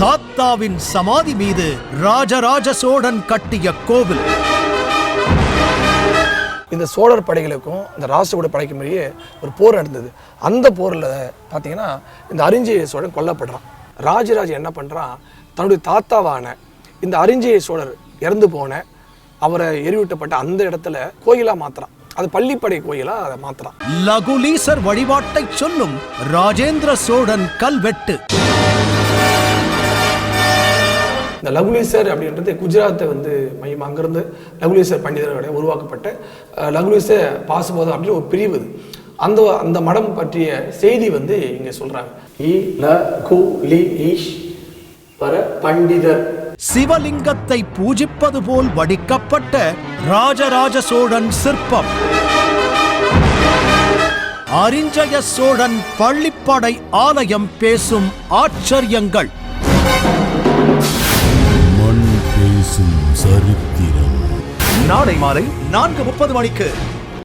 தாத்தாவின் சமாதி மீது ராஜராஜ சோழன் கட்டிய கோவில். இந்த சோழர் படைகளுக்கும் இந்த ராஷ்டிரகூட படைக்கும் இடையே ஒரு போர் நடந்தது. அந்த போரில் பார்த்தீங்கன்னா இந்த அரிஞ்சய சோழன் கொல்லப்படுறான். ராஜராஜ என்ன பண்ணுறான் தன்னுடைய தாத்தாவான இந்த அரிஞ்சய சோழர் இறந்து போன அவரை எரிவிட்டப்பட்ட அந்த இடத்துல கோயிலாக மாத்துறான். அது பள்ளிப்படை கோயிலாக அதை மாத்துறான். லகுலீசர் வழிபாட்டைச் சொல்லும் ராஜேந்திர சோழன் கல்வெட்டு. இந்த லகுலீசர் அப்படின்றது குஜராத்தை வந்து மையம் அங்கிருந்து லகுலீசர் பண்டிதரோட உருவாக்கப்பட்ட அஹ், லகுலீசர் பாசுபோதம் அப்படின்னு ஒரு பிரிவு அந்த அந்த மடம் பற்றிய செய்தி வந்து இங்கே சொல்கிறாங்க இ ல கு லி ஈஷ் வர பண்டிதர். சிவலிங்கத்தை பூஜிப்பது போல் வடிக்கப்பட்ட ராஜராஜ சோழன் சிற்பம். அரிஞ்சய சோழன் பள்ளிப்படை ஆலயம் பேசும் ஆச்சரியங்கள். சரித்திரம். நாளை மாலை நான்கு முப்பது மணிக்கு